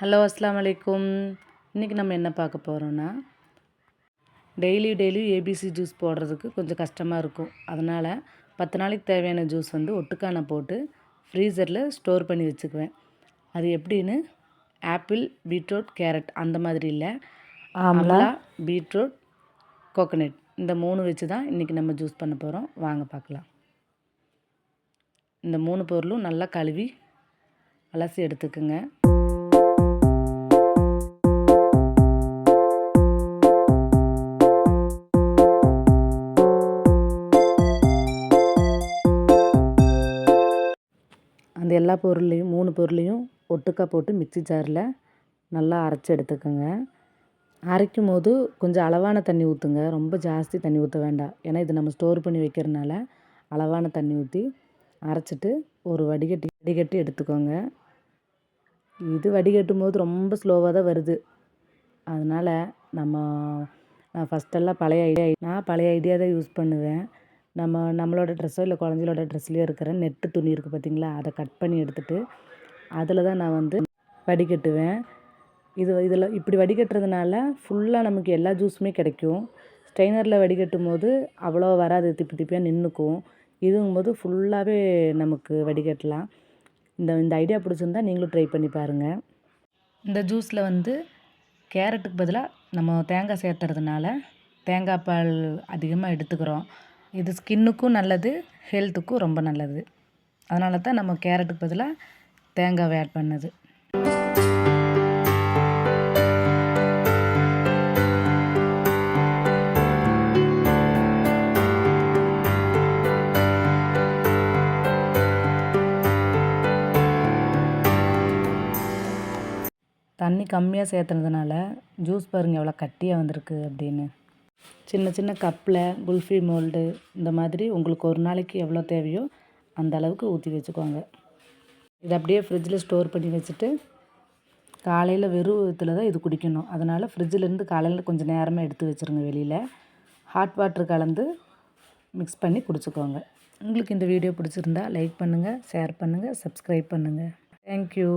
Hello அஸ்லாம் வலைக்கும் இன்றைக்கி நம்ம என்ன பார்க்க போகிறோன்னா டெய்லி டெய்லி ஏபிசி ஜூஸ் போடுறதுக்கு கொஞ்சம் கஷ்டமாக இருக்கும். அதனால் பத்து நாளைக்கு தேவையான ஜூஸ் வந்து ஒட்டுக்கான போட்டு ஃப்ரீசரில் ஸ்டோர் பண்ணி வச்சுக்குவேன். அது எப்படின்னு? ஆப்பிள் பீட்ரூட் கேரட் அந்த மாதிரி இல்லை. ஆம்லா பீட்ரூட் கோகனட் இந்த மூணு வச்சு தான் இன்றைக்கி நம்ம ஜூஸ் பண்ண போகிறோம் வாங்க பார்க்கலாம். இந்த மூணு பொருளும் நல்லா கழுவி அலசி எடுத்துக்கோங்க. அந்த எல்லா பொருளையும் மூணு பொருளையும் ஒட்டுக்கா போட்டு மிக்சி ஜாரில் நல்லா அரைச்சி எடுத்துக்கோங்க. அரைக்கும் போது கொஞ்சம் அளவான தண்ணி ஊற்றுங்க ரொம்ப ஜாஸ்தி தண்ணி ஊற்ற வேண்டாம். ஏன்னா இது நம்ம ஸ்டோர் பண்ணி வைக்கிறனால அளவான தண்ணி ஊற்றி அரைச்சிட்டு ஒரு வடிகட்டி வடிகட்டி எடுத்துக்கோங்க. இது வடிகட்டும் போது ரொம்ப ஸ்லோவாக தான் வருது. அதனால் நம்ம நான் ஃபஸ்ட்டெல்லாம் பழைய ஐடியா நான் பழைய ஐடியா தான் யூஸ் பண்ணுவேன். நம்ம நம்மளோட ட்ரெஸ்ஸோ இல்லை குழந்தைகளோட ட்ரெஸ்லையோ இருக்கிற நெட்டு துணி இருக்குது பார்த்திங்களா? அதை கட் பண்ணி எடுத்துகிட்டு அதில் தான் நான் வந்து வடிகட்டுவேன். இது இதில் இப்படி வடிகட்டுறதுனால ஃபுல்லாக நமக்கு எல்லா ஜூஸுமே கிடைக்கும். ஸ்ட்ரெயினரில் வடிகட்டும் போது அவ்வளோ வராது திப்பி திப்பியாக நின்றுக்கும் இதுவும் போது ஃபுல்லாகவே நமக்கு வடிகட்டலாம். இந்த இந்த ஐடியா பிடிச்சிருந்தா நீங்களும் ட்ரை பண்ணி பாருங்கள் இந்த ஜூஸில் வந்து கேரட்டுக்கு பதிலாக நம்ம தேங்காய் சேர்த்துறதுனால தேங்காய் பால் அதிகமாக எடுத்துக்கிறோம். இது ஸ்கின்னுக்கும் நல்லது ஹெல்த்துக்கும் ரொம்ப நல்லது. அதனால தான் நம்ம கேரட்டுக்கு பதிலாக தேங்காவை ஆட் பண்ணது. தண்ணி கம்மியாக சேர்த்துனதுனால ஜூஸ் பாருங்கள் எவ்வளோ கட்டியாக வந்திருக்கு அப்படின்னு. சின்ன சின்ன கப்பில் குல்ஃபி மோல்டு இந்த மாதிரி உங்களுக்கு ஒரு நாளைக்கு எவ்வளோ தேவையோ அந்த அளவுக்கு ஊற்றி வச்சுக்கோங்க. இதை அப்படியே ஃப்ரிட்ஜில் ஸ்டோர் பண்ணி வச்சுட்டு காலையில் வெறும் இதில் தான் இது குடிக்கணும். அதனால் ஃப்ரிட்ஜிலேருந்து காலையில் கொஞ்சம் நேரமாக எடுத்து வச்சுருங்க வெளியில். ஹாட் வாட்டர் கலந்து மிக்ஸ் பண்ணி குடிச்சுக்கோங்க. உங்களுக்கு இந்த வீடியோ பிடிச்சிருந்தா லைக் பண்ணுங்கள் ஷேர் பண்ணுங்கள் சப்ஸ்கிரைப் பண்ணுங்கள் தேங்க்யூ